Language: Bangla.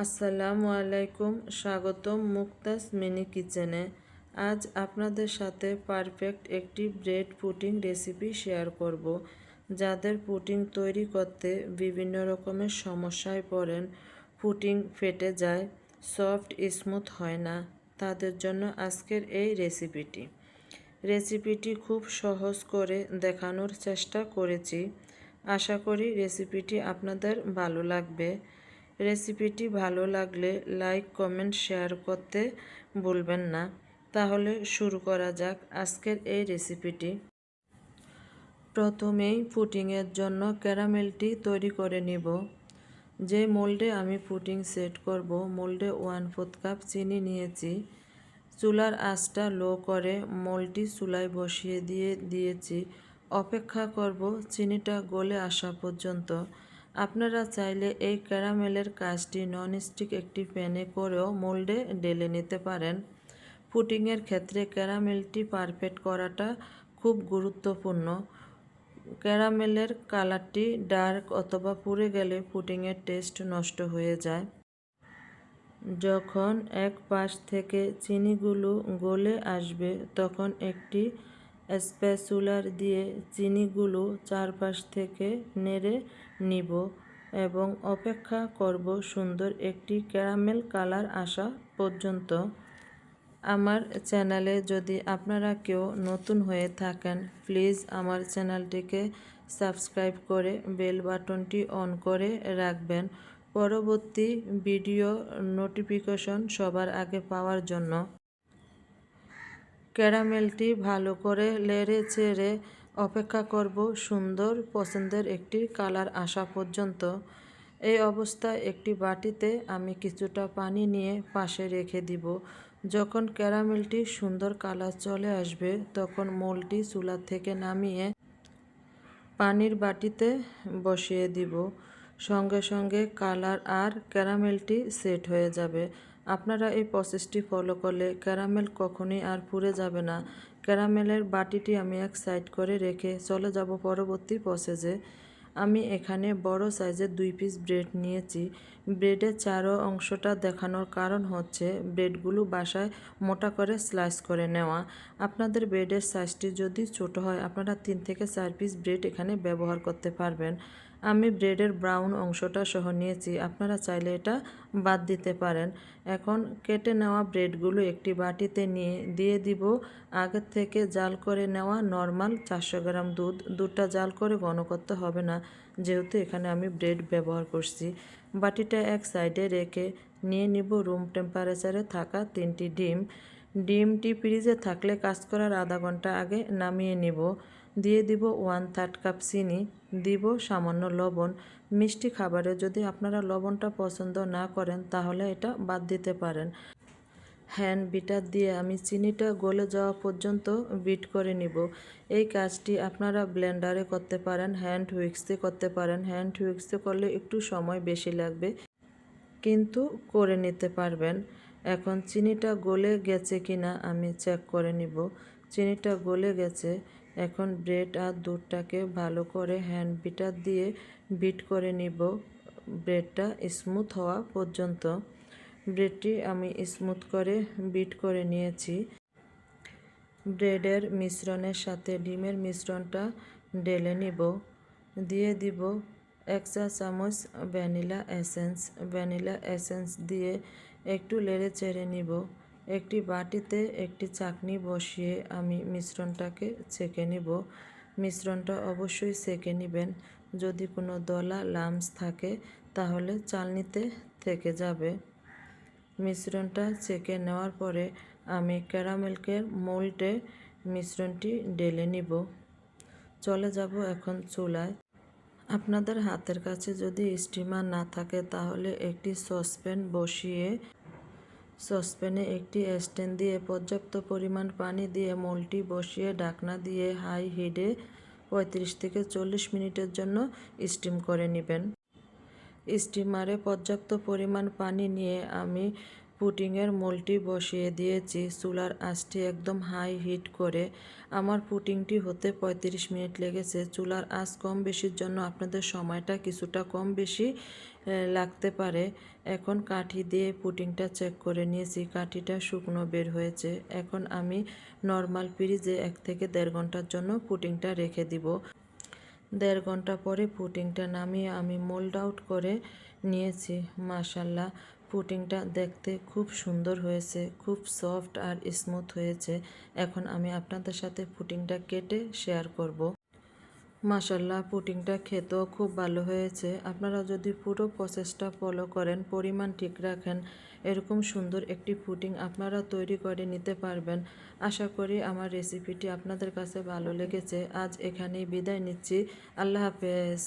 আসসালামু আলাইকুম, স্বাগতম মুক্তাস মিনি কিচেনে। আজ আপনাদের সাথে পারফেক্ট একটি ব্রেড পুটিং রেসিপি শেয়ার করব। যাদের পুটিং তৈরি করতে বিভিন্ন রকমের সমস্যায় পড়েন পুটিং ফেটে যায়, সফট, স্মুথ হয় না, তাদের জন্য আজকের এই রেসিপিটি। রেসিপিটি খুব সহজ করে দেখানোর চেষ্টা করেছি। আশা করি রেসিপিটি আপনাদের ভালো লাগবে। রেসিপিটি ভালো লাগলে লাইক, কমেন্ট, শেয়ার করতে ভুলবেন না। তাহলে শুরু করা যাক আজকের এই রেসিপিটি। প্রথমেই পুটিংয়ের জন্য ক্যারামেলটি তৈরি করে নিব। যে মোল্ডে আমি পুটিং সেট করব, মোল্ডে ওয়ান ফোর্থ কাপ চিনি নিয়েছি। চুলার আঁচটা লো করে মোলটি চুলায় বসিয়ে দিয়ে দিয়েছি। অপেক্ষা করব চিনিটা গলে আসা পর্যন্ত। আপনারা চাইলে এই ক্যারামেলের কাজটি ননস্টিক একটি প্যানে করেও মোল্ডে ডেলে নিতে পারেন। পুটিংয়ের ক্ষেত্রে ক্যারামেলটি পারফেক্ট করাটা খুব গুরুত্বপূর্ণ। ক্যারামেলের কালারটি ডার্ক অথবা পুড়ে গেলে পুটিংয়ের টেস্ট নষ্ট হয়ে যায়। যখন এক পাশ থেকে চিনিগুলো গলে আসবে, তখন একটি স্প্যাচুলার দিয়ে চিনিগুলো চারপাশ থেকে নেড়ে নিব এবং অপেক্ষা করব সুন্দর একটি ক্যারামেল কালার আসা পর্যন্ত। আমার চ্যানেলে যদি আপনারা কেউ নতুন হয়ে থাকেন, প্লিজ আমার চ্যানেলটিকে সাবস্ক্রাইব করে বেল বাটনটি অন করে রাখবেন। পরবর্তী ভিডিও নোটিফিকেশন সবার আগে পাওয়ার জন্য। ক্যারামেলটি ভালো করে লেড়ে চেড়ে অপেক্ষা করব সুন্দর পছন্দের একটি কালার আসা পর্যন্ত। এই অবস্থায় একটি বাটিতে আমি কিছুটা পানি নিয়ে পাশে রেখে দিব। যখন ক্যারামেলটি সুন্দর কালার চলে আসবে, তখন মোলটি চুলা থেকে নামিয়ে পানির বাটিতে বসিয়ে দিব। সঙ্গে সঙ্গে কালার আর ক্যারামেলটি সেট হয়ে যাবে। আপনারা এই প্রসেসটি ফলো করলে ক্যারামেল কখনই আর পুড়ে যাবে না। ক্যারামেলের বাটিটি আমি এক সাইড করে রেখে চলে যাব পরবর্তী প্রসেসে আমি এখানে বড় সাইজের দুই পিস ব্রেড নিয়েছি। ব্রেডের চারো অংশটা দেখানোর কারণ হচ্ছে ব্রেডগুলো বাসায় মোটা করে স্লাইস করে নেওয়া। আপনাদের ব্রেডের সাইজটি যদি ছোট হয়, আপনারা তিন থেকে চার পিস ব্রেড এখানে ব্যবহার করতে পারবেন। আমি ব্রেডের ব্রাউন অংশটা সহ নিয়েছি, আপনারা চাইলে এটা বাদ দিতে পারেন। এখন কেটে নেওয়া ব্রেডগুলো একটি বাটিতে নিয়ে, দিয়ে দিব আগের থেকে জাল করে নেওয়া নর্মাল চারশো গ্রাম দুধ। দুধটা জাল করে ঘন করতে হবে না, যেহেতু এখানে আমি ব্রেড ব্যবহার করছি। বাটিটা এক সাইডে রেখে নিয়ে নিব রুম টেম্পারেচারে থাকা তিনটি ডিম। ডিমটি ফ্রিজে থাকলে কাজ করার আধা ঘণ্টা আগে নামিয়ে নিব। দিয়ে দিব ওয়ান থার্ড কাপ চিনি, দিব সামান্য লবণ। মিষ্টি খাবারে যদি আপনারা লবণটা পছন্দ না করেন তাহলে এটা বাদ দিতে পারেন। হ্যান্ড বিটার দিয়ে আমি চিনিটা গলে যাওয়া পর্যন্ত বিট করে নিব। এই কাজটি আপনারা ব্লেন্ডারে করতে পারেন, হ্যান্ড হুইক্সে করতে পারেন। হ্যান্ড হুইক্সে করলে একটু সময় বেশি লাগবে, কিন্তু করে নিতে পারবেন। এখন চিনিটা গলে গেছে কিনা আমি চেক করে নিব। চিনিটা গলে গেছে, এখন ব্রেড আর দুধটাকে ভালো করে হ্যান্ড বিটার দিয়ে বিট করে নিব। ব্রেডটা স্মুথ হওয়া পর্যন্ত। ব্রেডটি আমি স্মুথ করে বিট করে নিয়েছি। ব্রেডের মিশ্রণের সাথে ডিমের মিশ্রণটা ঢেলে নিব। দিয়ে দিব এক চামচ ভ্যানিলা এসেন্স। ভ্যানিলা এসেন্স দিয়ে একটু লেড়ে চেড়ে নিব। একটি বাটিতে একটি চাকনি বসিয়ে আমি মিশ্রণটাকে ছেঁকে নিব। মিশ্রণটা অবশ্যই সেঁকে নেবেন। যদি কোনো দলা, লামস থাকে, তাহলে চালনিতে থেকে যাবে। মিশ্রণটা ছেঁকে নেওয়ার পরে আমি ক্যারামেলকের মোল্ডে মিশ্রণটি ঢেলে নিব। চলে যাব এখন চুলায়। আপনাদের হাতের কাছে যদি স্টিমার না থাকে, তাহলে একটি সসপ্যান বসিয়ে, সসপ্যানে একটি স্ট্যান্ড দিয়ে পর্যাপ্ত পরিমাণ পানি দিয়ে মোলটি বসিয়ে ঢাকনা দিয়ে হাই হিটে পঁয়ত্রিশ থেকে চল্লিশ মিনিটের জন্য স্টিম করে নেবেন। স্টিমারে পর্যাপ্ত পরিমাণ পানি নিয়ে আমি পুটিংয়ের মোলটি বসিয়ে দিয়েছি। চুলার আঁচটি একদম হাই হিট করে। আমার পুটিংটি হতে ৩৫ মিনিট লেগেছে। চুলার আঁচ কম বেশির জন্য আপনাদের সময়টা কিছুটা কম বেশি লাগতে পারে। এখন কাঠি দিয়ে পুটিংটা চেক করে নিয়েছি। কাঠিটা শুকনো বের হয়েছে। এখন আমি নর্মাল ফ্রিজে এক থেকে দেড় ঘণ্টার জন্য পুটিংটা রেখে দিব। দেড় ঘণ্টা পরে পুটিংটা নামিয়ে আমি মোল্ড আউট করে নিয়েছি, মাশাল্লাহ। পুটিংটা দেখতে খুব সুন্দর হয়েছে, খুব সফট আর স্মুথ হয়েছে। এখন আমি আপনাদের সাথে পুটিংটা কেটে শেয়ার করব। মাশাল্লাহ পুটিংটা খেতেও খুব ভালো হয়েছে। আপনারা যদি পুরো প্রসেসটা ফলো করেন, পরিমাণ ঠিক রাখেন, এরকম সুন্দর একটি পুটিং আপনারা তৈরি করে নিতে পারবেন। আশা করি আমার রেসিপিটি আপনাদের কাছে ভালো লেগেছে। আজ এখানেই বিদায় নিচ্ছি। আল্লাহ হাফেজ।